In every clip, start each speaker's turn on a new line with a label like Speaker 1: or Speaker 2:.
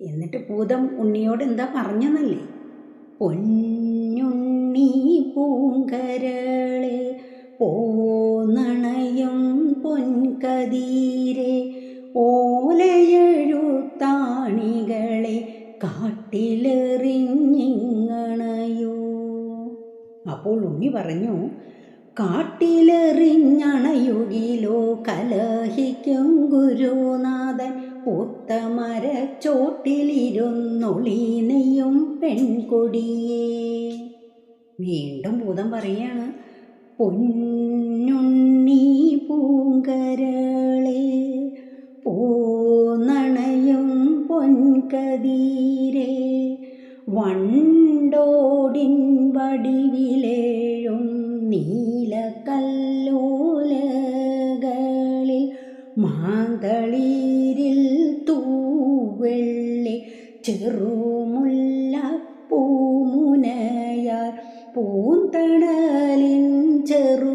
Speaker 1: എന്നിട്ട് ഭൂതം ഉണ്ണിയോട് എന്താ പറഞ്ഞെന്നല്ലേ? പൊന്നുണ്ണി പൂങ്കരളെ പോണയും പൊൻകതീരെ ഓലയെഴുത്താണികളെ കാട്ടിലെറിഞ്ഞിങ്ങണയോ? അപ്പോൾ ഉണ്ണി പറഞ്ഞു കാട്ടിലെറിഞ്ഞണയുകിലോ കലഹിക്കും ഗുരുനാഥൻ പുത്തമരച്ചോട്ടിലിരുന്നൊളി നെയ്യും പെൺകൊടിയേ. വീണ്ടും ഭൂതം പറയാണ് പൊന്നുണ്ണി പൂങ്കരളെ പൂനണയും പൊൻകതീരെ വണ്ടോടിൻ വടിവിലേഴും നീലക്കല്ലോലകളിൽ മാന്തളീരിൽ തൂവെള്ളി ചെറുമുല്ലപ്പൂമുനയാർ പൂന്തണലിൻ ചെറു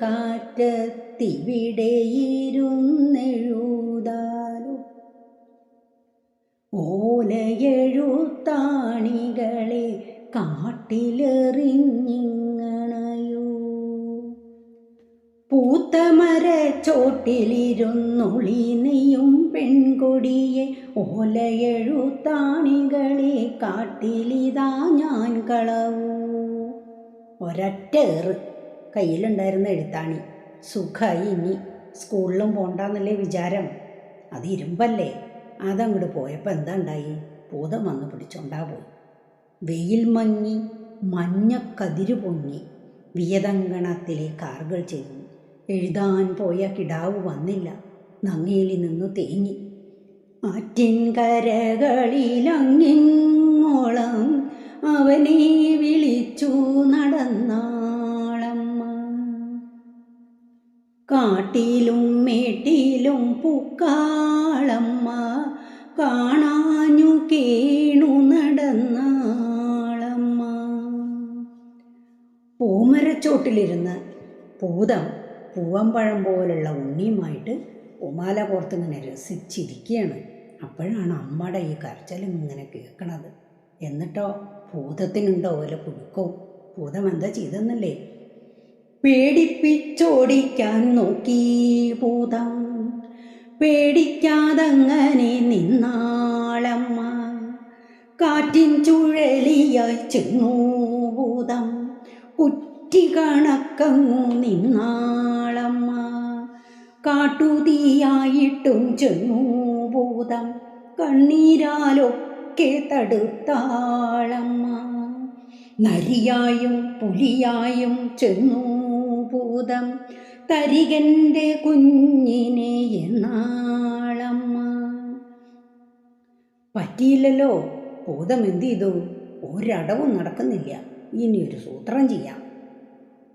Speaker 1: ചെറുകാറ്റത്തിവിടെയിരുന്നെഴുതാലോ ഓലയെഴുത്താണികളെ കാട്ടിലെറിഞ്ഞിങ്ങണയോ പൂത്തമര ചോട്ടിലിരുന്നുളി നെയ്യും പെൺകൊടിയെ ഓലയെഴുത്താണികളെ കാട്ടിലിതാ ഞാൻ കളവൂ. ഒരറ്റേറ് കയ്യിലുണ്ടായിരുന്ന എഴുത്താണി. സുഖമായി ഇനി സ്കൂളിലും പോണ്ടെന്നല്ലേ വിചാരം. അത് ഇരുമ്പല്ലേ? അതങ്ങോട്ട് പോയപ്പോൾ എന്താ ഉണ്ടായി ഭൂതം വന്ന് പിടിച്ചോണ്ടാ പോയി. വെയിൽ മങ്ങി മഞ്ഞക്കതിര് പൊങ്ങി വിയതങ്കണത്തിലെ കാറുകൾ ചെയ്തു എഴുതാൻ പോയ കിടാവ് വന്നില്ല. നങ്ങേലി നിന്നു തേങ്ങി ആറ്റിൻ കരകളിലങ്ങിങ്ങോളം അവനെ വിളിച്ചു നടന്നാളമ്മ. കാട്ടിലും മേട്ടിലും പൂക്കാളമ്മ കാണാഞ്ഞു കേണു നടന്നാളമ്മ. പൂമരച്ചോട്ടിലിരുന്ന് പൂതം പൂവമ്പഴം പോലുള്ള ഉണ്ണിയുമായിട്ട് ഉമാല പുറത്തിങ്ങനെ രസിച്ചിരിക്കുകയാണ് അപ്പോഴാണ് അമ്മയുടെ ഈ കരച്ചലും ഇങ്ങനെ കേൾക്കണത്. എന്നിട്ടോ ഭൂതത്തിനുണ്ടോ ഓല കുടുക്കോ ഭൂതം എന്താ ചെയ്തെന്നല്ലേ? പേടിപ്പിച്ചോടിക്കാൻ നോക്കി ഭൂതം. പേടിക്കാതങ്ങനെ നിന്നാളമ്മ. കാറ്റിൻ ചുഴലിയായി ചെന്നു ഭൂതം. കുറ്റി കണക്കങ്ങു നിന്നാളമ്മ. കാട്ടുതീയായിട്ടും ചെന്നു ഭൂതം കണ്ണീരാലൊക്കെ തടുത്താളമ്മ. നരിയായും പുലിയായും ചെന്നു ഭൂതം തരികന്റെ കുഞ്ഞിനെ എന്നാളമ്മ. പറ്റിയില്ലല്ലോ ഭൂതം എന്ത് ചെയ്തു? ഒരടവും നടക്കുന്നില്ല. ഇനി ഒരു സൂത്രം ചെയ്യാം.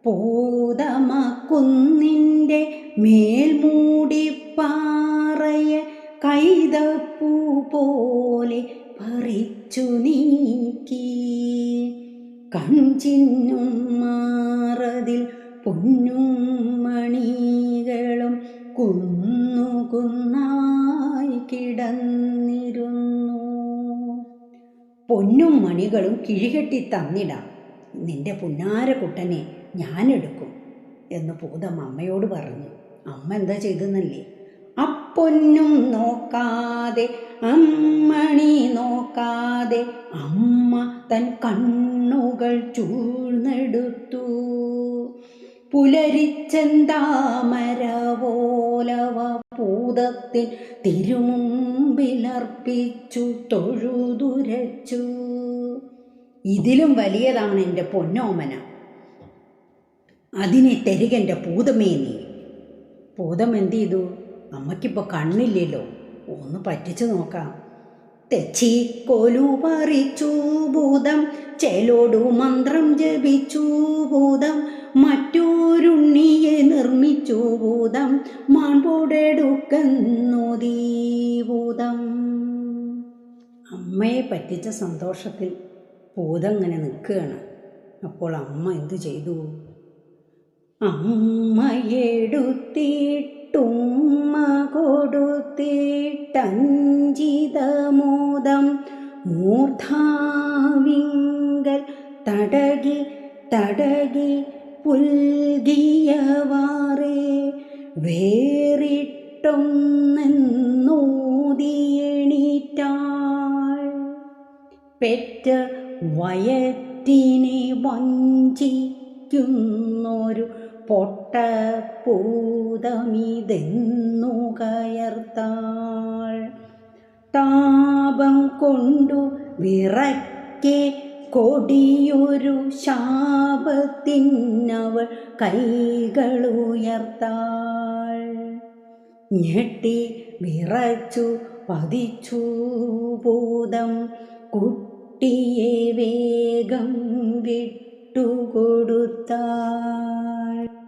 Speaker 1: പൂതമക്കുന്നിന്റെ മേൽമൂടിപ്പാറയ പാറയെ കൈതപ്പൂ പോലെ പറിച്ചു നീക്കി. കൺചിന്നും മാറതിൽ പൊന്നും മണികളും കുന്നുകുന്നായി കിടന്നിരുന്നു. പൊന്നും മണികളും കിഴികെട്ടി തന്നിടാം. നിന്റെ പുന്നാരക്കുട്ടനെ ഞാനെടുക്കും എന്ന് പൂതം അമ്മയോട് പറഞ്ഞു. അമ്മ എന്താ ചെയ്തെന്നല്ലേ? അപ്പൊന്നും നോക്കാതെ അമ്മണി നോക്കാതെ അമ്മ തൻ കണ്ണുകൾ ചൂഴ്ന്നെടുത്തു. പുലരിച്ചെന്താമരവോലവ പൂതത്തിൻ തിരുമുമ്പിലർപ്പിച്ചു തൊഴുതുരച്ചു. ഇതിലും വലിയതാണ് എന്റെ പൊന്നോമന. അതിനെ തരികന്റെ പൂതമേ നീ. പൂതം എന്ത് ചെയ്തു? അമ്മയ്ക്കിപ്പോൾ കണ്ണില്ലല്ലോ. ഒന്ന് പറ്റിച്ചു നോക്കാം. തെച്ചി കോലു പറിച്ചു ഭൂതം ചേലോടു മന്ത്രം ജപിച്ചു ഭൂതം മറ്റൊരുണ്ണിയെ നിർമ്മിച്ചു ഭൂതം മാൺപോടെടുക്കുന്നോതീ ഭൂതം. അമ്മയെ പറ്റിച്ച സന്തോഷത്തിൽ ഭൂതം ഇങ്ങനെ നിൽക്കുകയാണ്. അപ്പോൾ അമ്മ എന്തു ചെയ്തു? അമ്മയെടുത്തിട്ട വിട്ടുമ്മ കൊടുത്തിട്ടഞ്ചിതമോദം മൂർധാവിങ്കൽ തടകി തടകി പുൽകിയവാറേ വേറിട്ടൊന്നെന്നൂതിയെണീറ്റാൾ. പെറ്റ വയറ്റിനെ വഞ്ചിക്കുന്നൊരു പൊട്ടപ്പൂതമിതെന്നു കയർത്താൾ. താപം കൊണ്ടു വിറക്കെ കൊടിയൊരു ശാപത്തിനവൾ കൈകളുയർത്താൾ. ഞെട്ടി വിറച്ചു പതിച്ചു ഭൂതം കുട്ടിയെ വേഗം വിട്ടുകൊടുത്താൾ.